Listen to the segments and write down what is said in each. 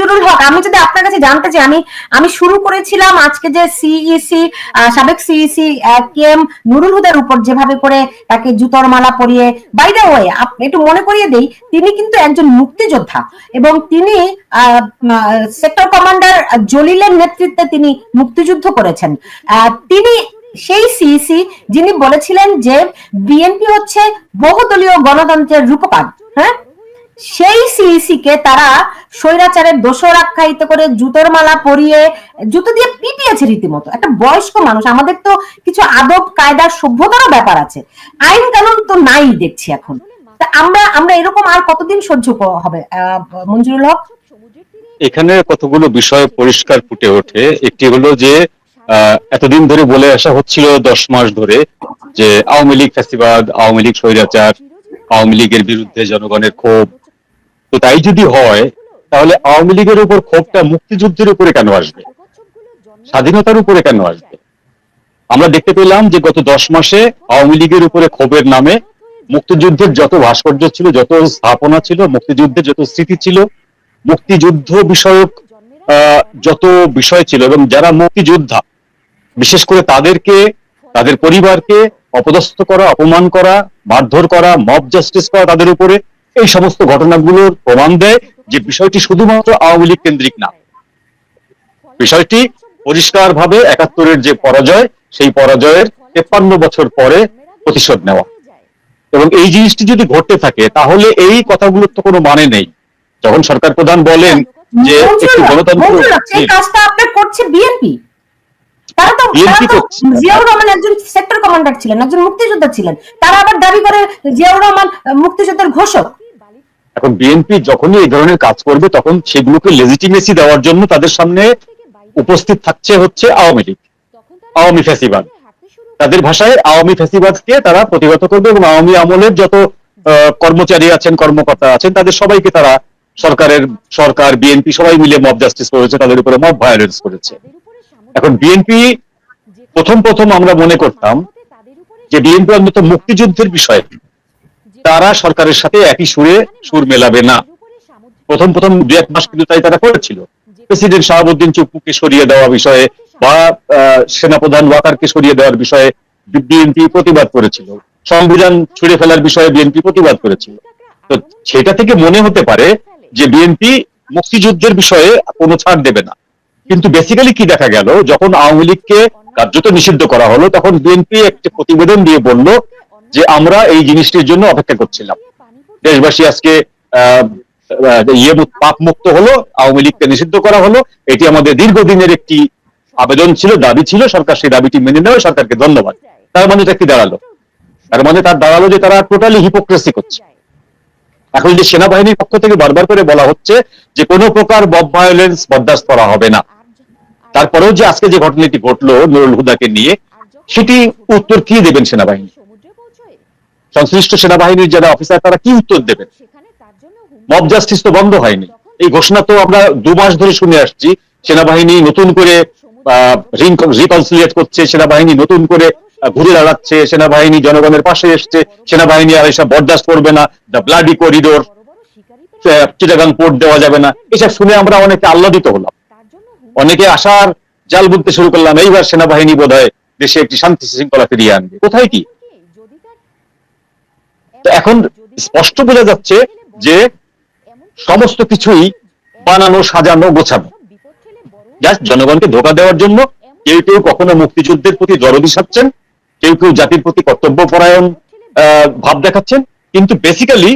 মঞ্জুরুল হক। আমি যদি আপনার কাছে জানতে চাই আমি আমি শুরু করেছিলাম আজকে যে সিইসি সাবেক সিইসি কে এম নুরুল হুদার উপর যেভাবে করে তাকে জুতোর মালা পরিয়ে বাই দ্য ওয়ে একটু মনে করিয়ে দেই তিনি কিন্তু একজন মুক্তিযোদ্ধা এবং তিনি সেক্টর কমান্ডার জলিলের নেতৃত্বে তিনি মুক্তিযুদ্ধ করেছেন। আহ, তিনি সেই সিইসি যিনি বলেছিলেন যে বিএনপি হচ্ছে বহুদলীয় গণতন্ত্রের রূপকার হ্যাঁ? সেই সিইসি কে তারা স্বৈরাচারের দোষর আখ্যায়িত করে জুতোর মালা পরিয়ে, জুতো দিয়ে পিটিয়েছে রীতিমতো। একটা বয়স্ক মানুষ, আমাদের তো কিছু আদব কায়দা সভ্যতারও ব্যাপার আছে। আইন কানুন তো নাই দেখছি এখন। আমরা আমরা এরকম আর কতদিন সহ্য হবে মঞ্জুরুল হক? এখানে কতগুলো বিষয় পরিষ্কার ফুটে ওঠে। একটি হলো যে এতদিন ধরে বলে আসা হচ্ছিল দশ মাস ধরে যে আওয়ামী লীগ ফ্যাসিবাদ আওয়ামী লীগ স্বৈরাচার, আওয়ামী লীগের বিরুদ্ধে জনগণের ক্ষোভ। তো তাই যদি হয় তাহলে আওয়ামী লীগের উপর ক্ষোভটা মুক্তিযুদ্ধের উপরে কেন আসবে? স্বাধীনতার উপরে কেন আসবে? আমরা দেখতে পেলাম যে গত দশ মাসে আওয়ামী লীগের উপরে ক্ষোভের নামে মুক্তিযুদ্ধের যত ভাস্কর্য ছিল যত স্থাপনা ছিল মুক্তিযুদ্ধের যত স্মৃতি ছিল মুক্তিযুদ্ধ বিষয়ক যত বিষয় ছিল এবং যারা মুক্তিযোদ্ধা বিশেষ করে তাদেরকে তাদের পরিবারকে অপদস্থ করা অপমান করা মারধর করা মব জাস্টিস করা তাদের উপরে এই সমস্ত ঘটনাগুলোর প্রমাণ দেয়। যে বিষয়টি শুধুমাত্র আওয়ামী লীগ কেন্দ্রিক না বিষয়টি পরিষ্কারভাবে একাত্তরের যে পরাজয় সেই পরাজয়ের তেপ্পান্ন বছর পরে প্রতিশোধ নেওয়া। এবং এই জিনিসটি যদি ঘটতে থাকে তাহলে এই কথাগুলোর তো কোনো মানে নেই। যখন সরকার প্রধান বলেন যে একটু গণতন্ত্র কাজটা আপনার করছে বিএনপি। তারা তো। জিয়াউর রহমান একজন সেক্টর কমান্ডার ছিলেন একজন মুক্তিযোদ্ধা ছিলেন। তারা আবার দাবি করে জিয়াউর রহমান মুক্তিযুদ্ধের ঘোষক। এখন বিএনপি যখনই এই ধরনের কাজ করবে, তখন সেগুলোকে লেজিটিমেসি দেওয়ার জন্য তাদের সামনে উপস্থিত থাকছে হচ্ছে আওয়ামী লীগ, আওয়ামী ফ্যাসিবাদ। তাদের ভাষায় আওয়ামী ফ্যাসিবাদকে তারা প্রতিহত করবে এবং আওয়ামী আমলের যত কর্মচারী আছেন, কর্মকর্তা আছেন, তাদের সবাইকে তারা সরকারের সরকার বিএনপি সবাই মিলে মব জাস্টিস করেছে, তাদের উপরে মব ভায়োলেন্স করেছে। এখন বিএনপি প্রথম প্রথম আমরা মনে করতাম যে বিএনপি অন্তত মুক্তিযুদ্ধের বিষয়ে তারা সরকারের সাথে একই সুরে সুর মেলাবে না। প্রথম প্রথম দু এক মাস কিন্তু তাই তারা করেছিল। প্রেসিডেন্ট শাহাবুদ্দিন চুপ্পুকে সরিয়ে দেওয়া বিষয়ে বা সেনাপ্রধান ওয়াকারকে সরিয়ে দেওয়ার বিষয়ে বিএনপি প্রতিবাদ করেছিল। সংবিধান ছুড়ে ফেলার বিষয়ে বিএনপি প্রতিবাদ করেছিল। তো সেটা থেকে মনে হতে পারে যে বিএনপি মুক্তিযুদ্ধের বিষয়ে কোনো ছাড় দেবে না। কিন্তু বেসিক্যালি কি দেখা গেল? যখন আওয়ামী লীগকে কার্যত নিষিদ্ধ করা হলো তখন বিএনপি একটি প্রতিবেদন দিয়ে বলল যে আমরা এই জিনিসটির জন্য অপেক্ষা করছিলাম। দেশবাসী আজকে ইয়ে পাপ মুক্ত হলো, আওয়ামী লীগকে নিষিদ্ধ করা হলো। এটি আমাদের দীর্ঘদিনের একটি আবেদন ছিল, দাবি ছিল, সরকার সেই দাবিটি মেনে নেওয়া সরকারকে ধন্যবাদ। তার মানে এটা কি দাঁড়াল। তার মানে তার দাঁড়াল যে তারা টোটালি হিপোক্রেসি করছে। এখন যে সেনাবাহিনীর পক্ষ থেকে বারবার করে বলা হচ্ছে যে কোনো প্রকার বব ভায়োলেন্স বরদাস্ত করা হবে না। তারপরেও যে আজকে যে ঘটনাটি ঘটলো নুরুল হুদাকে নিয়ে, সেটি উত্তর কি দেবেন সেনাবাহিনী? সংশ্লিষ্ট সেনাবাহিনীর যারা অফিসার তারা কি উত্তর দেবেন? মব জাস্টিস তো বন্ধ হয়নি। এই ঘোষণা তো আমরা দু মাস ধরে শুনে আসছি। সেনাবাহিনী নতুন করে রিকনসিলিয়েট করছে, সেনাবাহিনী নতুন করে ঘুরে দাঁড়াচ্ছে, সেনাবাহিনী জনগণের পাশে এসছে, সেনাবাহিনী আর এসব বরদাস্ত করবে না। The bloody corridor Chittagong port দেওয়া যাবে না। এসব শুনে আমরা অনেকে আহ্লাদিত হলাম। অনেকে আশার জাল বুনতে শুরু করলাম, এইবার সেনাবাহিনী বোধ দেশে একটি শান্তি শৃঙ্খলা ফিরিয়ে আনবে। কোথায় কি? তো এখন স্পষ্ট বোঝা যাচ্ছে যে সমস্ত কিছুই বানানো সাজানো গোছানো। জাস্ট জনগণকে ধোকা দেওয়ার জন্য কেউ কেউ কখনো মুক্তিযুদ্ধের প্রতি দরদি সাচ্ছেন কেউ কেউ জাতির প্রতি কর্তব্যপরায়ণ আহ, ভাব দেখাচ্ছেন। কিন্তু বেসিক্যালি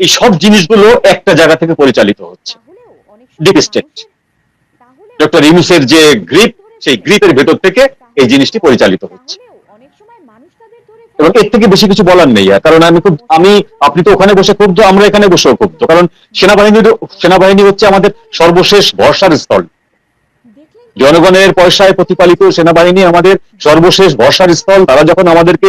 এই সব জিনিসগুলো একটা জায়গা থেকে পরিচালিত হচ্ছে। ডিপ স্টেট ডক্টর ইউনুসের যে গ্রিপ সেই গ্রিপের ভেতর থেকে এই জিনিসটি পরিচালিত হচ্ছে। এবং এর থেকে বেশি কিছু বলার নেই। কারণ আমি খুব আমি আপনি তো ওখানে বসে ক্ষুব্ধ আমরা এখানে বসেও ক্ষুব্ধ। কারণ সেনাবাহিনীর সেনাবাহিনী হচ্ছে আমাদের সর্বশেষ ভরসার স্থল। জনগণের পয়সায় প্রতিপালিত সেনাবাহিনী আমাদের সর্বশেষ ভরসার স্থল। তারা যখন আমাদেরকে